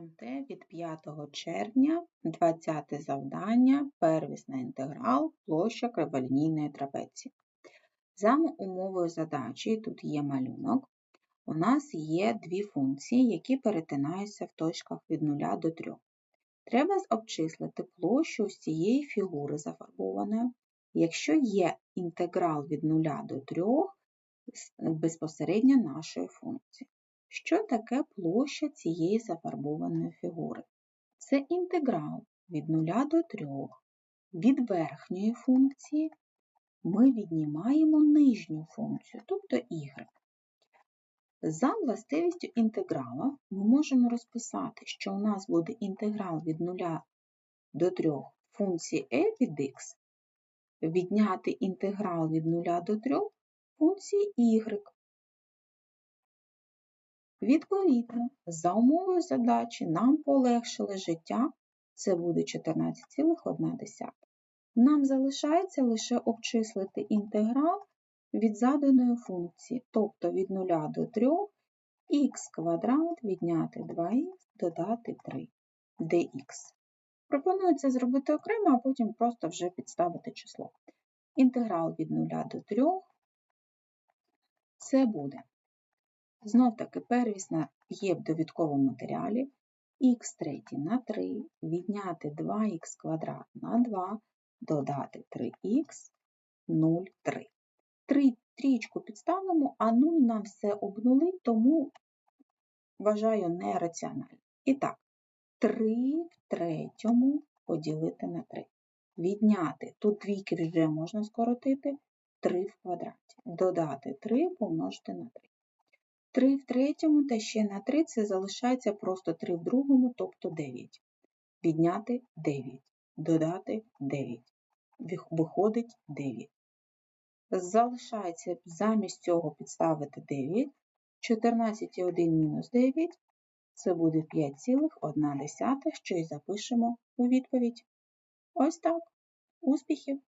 НМТ від 5 червня, 20 завдання, первісний інтеграл, площа криволінійної трапеції. За умовою задачі, тут є малюнок, у нас є дві функції, які перетинаються в точках від 0 до 3. Треба обчислити площу з цієї фігури зафарбованої, якщо є інтеграл від 0 до 3 безпосередньо нашої функції. Що таке площа цієї зафарбованої фігури? Це інтеграл від 0 до 3. Від верхньої функції ми віднімаємо нижню функцію, тобто y. За властивістю інтеграла ми можемо розписати, що у нас буде інтеграл від 0 до 3 функції e від x, відняти інтеграл від 0 до 3 функції y. Відповідно, за умовою задачі нам полегшили життя, це буде 14,1. Нам залишається лише обчислити інтеграл від заданої функції, тобто від 0 до 3 х квадрат відняти 2х додати 3 dx. Пропоную це зробити окремо, а потім просто вже підставити число. Інтеграл від 0 до 3 це буде Знов таки первісна є в довідковому матеріалі х третій на 3, відняти 2х квадрат на 2, додати 3х 0, 3. 3 трічку підставимо, а 0 нам все обнулить, тому вважаю нераціонально. І так, 3 в третьому поділити на 3. Відняти, тут двійки вже можна скоротити, 3 в квадраті. Додати 3 помножити на 3. 3 в третьому та ще на 3 це залишається просто 3 в другому, тобто 9. Відняти 9, додати 9. Виходить 9. Залишається замість цього підставити 9. 14,1 мінус 9 це буде 5,1, що і запишемо у відповідь. Ось так. Успіхів!